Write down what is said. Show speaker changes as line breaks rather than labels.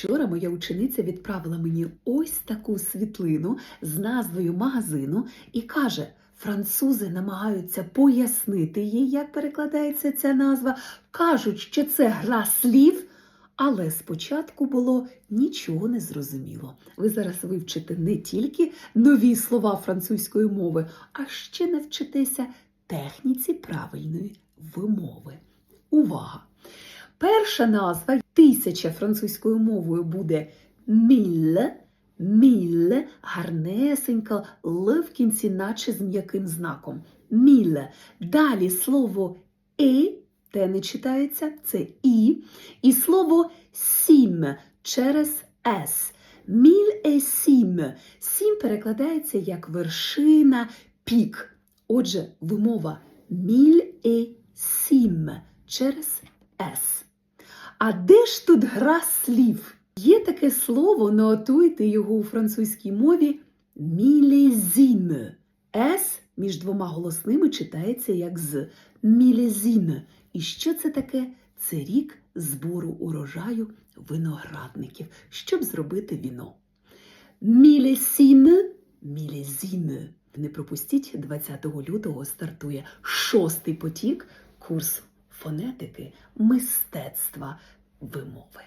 Вчора моя учениця відправила мені ось таку світлину з назвою магазину і каже: французи намагаються пояснити їй, як перекладається ця назва. Кажуть, що це гра слів. Але спочатку було нічого не зрозуміло. Ви зараз вивчите не тільки нові слова французької мови, а ще навчитеся техніці правильної вимови. Увага! Перша назва тисяча французькою мовою буде мілле, мілле, гарнесенька, л в кінці, наче з м'яким знаком. Мілле. Далі слово е, те не читається, це і. І слово сім через с. Міль е сім. Сім перекладається як вершина, пік. Отже, вимова міль е сім через с. А де ж тут гра слів? Є таке слово, нотуйте його у французькій мові мілезім. С між двома голосними читається як з мілезім. І що це таке? Це рік збору урожаю виноградників, щоб зробити віно. Мілесім, мілезім. Не пропустіть, 20 лютого стартує шостий потік курсу фонетики, мистецтва вимови.